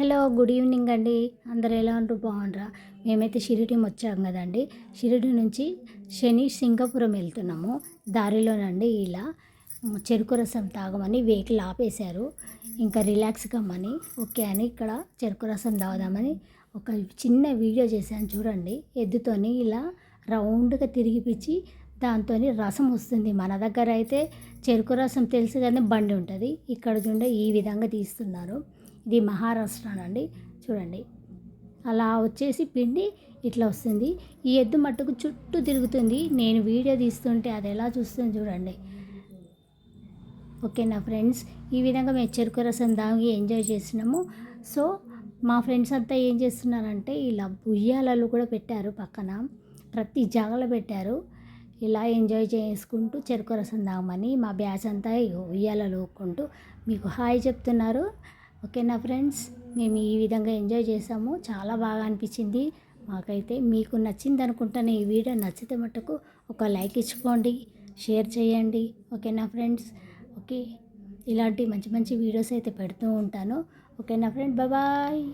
Hello good evening అండి. అందరు ఎలా ఉంటారు బాగుండ్రా? మేమైతే షిరిడి వచ్చాం కదండి. షిరిడి నుంచి శని సింగపురం వెళ్తున్నాము. దారిలోనండి ఇలా చెరుకు రసం తాగమని వెహికల్ ఆపేశారు. ఇంకా రిలాక్స్ కమ్మని ఓకే అని ఇక్కడ చెరుకు రసం తాగుదామని ఒక చిన్న వీడియో చేశాను చూడండి. ఎద్దుతోని ఇలా రౌండ్గా తిరిగిపించి దాంతో రసం వస్తుంది. మన దగ్గర అయితే చెరుకు రసం తెలుసు కానీ బండి ఉంటుంది. ఇక్కడ చూడండి ఈ విధంగా తీస్తున్నారు. ఇది మహారాష్ట్రనండి. చూడండి. అలా వచ్చేసి పిండి ఇట్లా వస్తుంది. ఈ ఎద్దు మట్టుకు చుట్టూ తిరుగుతుంది. నేను వీడియో తీస్తుంటే అది ఎలా చూస్తుంది చూడండి. ఓకే నా ఫ్రెండ్స్? ఈ విధంగా మేము చెరుకు రసం దాగి ఎంజాయ్ చేసినాము. సో మా ఫ్రెండ్స్ అంతా ఏం చేస్తున్నారంటే ఇలా ఉయ్యాలలు కూడా పెట్టారు పక్కన. ప్రతి జాగలో పెట్టారు. ఇలా ఎంజాయ్ చేసుకుంటూ చెరుకు రసం తాగమని మా బ్యాచ్ అంతా ఉయ్యాల ఉయ్యాలలు మీకు హాయ్ చెప్తున్నారు. ఓకేనా ఫ్రెండ్స్? మేము ఈ విధంగా ఎంజాయ్ చేసాము. చాలా బాగా అనిపించింది. మాకైతే మీకు నచ్చింది అనుకుంటాను ఈ వీడియో నచ్చితే మటుకు ఒక లైక్ ఇచ్చుకోండి షేర్ చేయండి. ఓకేనా ఫ్రెండ్స్? ఓకే. ఇలాంటి మంచి మంచి వీడియోస్ అయితే పెడుతూ ఉంటాను. ఓకేనా ఫ్రెండ్? బాయ్.